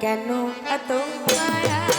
কেন এত মায়া?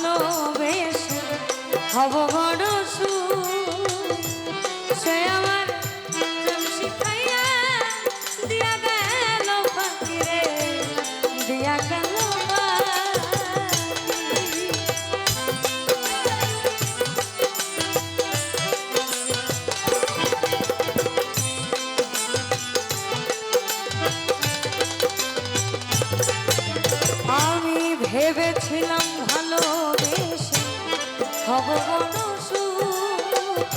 ভালোবেসে হব বড় সু সে আমার শিখাইয়া দিয়া গেল ফাঁকিরে দিয়া গেল সুখ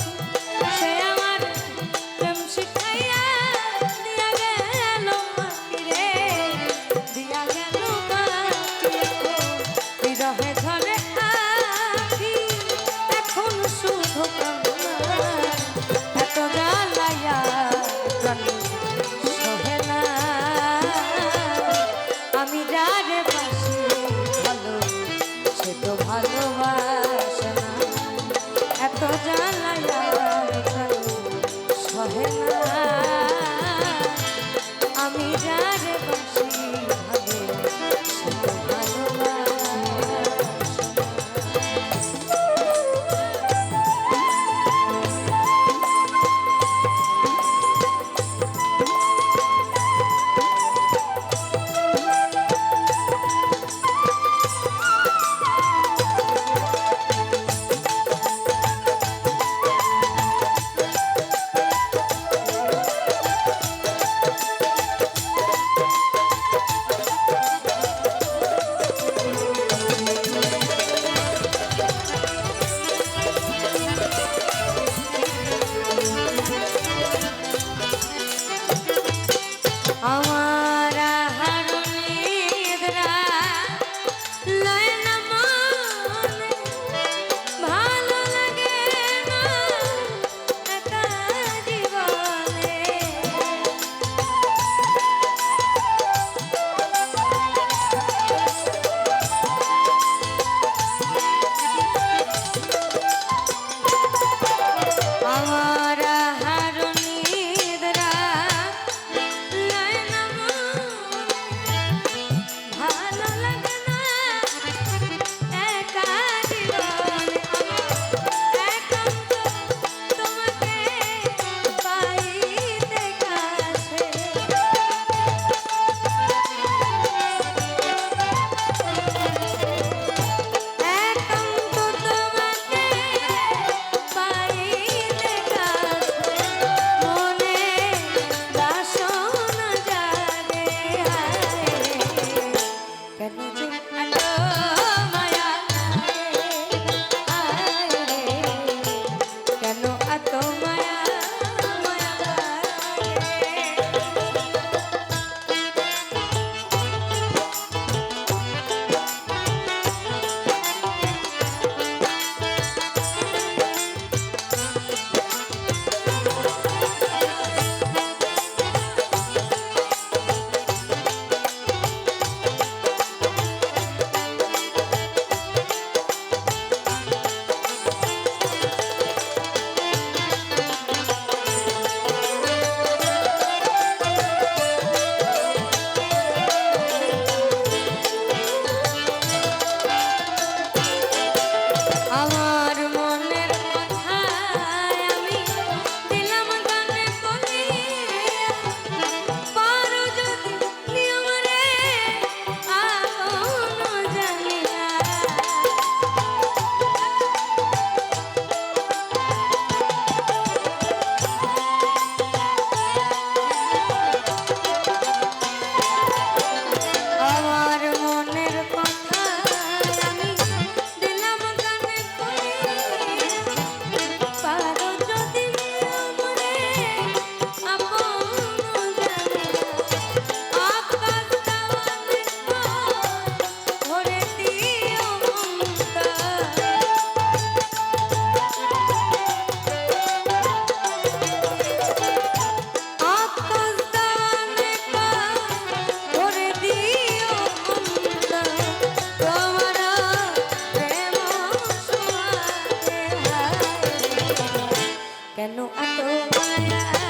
কেন এত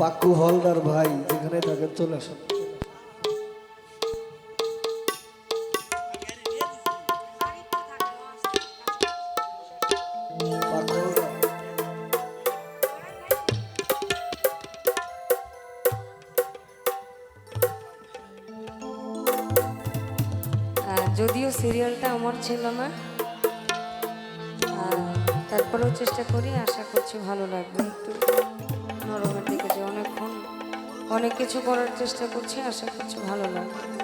পাক্কু হলদার ভাই যেখানে থাকেন, চলে আসুন। যদিও সিরিয়ালটা আমার ছিল না তারপরেও চেষ্টা করি, আশা করছি ভালো লাগবে। একটু নরমের দিকে যে অনেকক্ষণ অনেক কিছু করার চেষ্টা করছি আশা করছি ভালো লাগবে।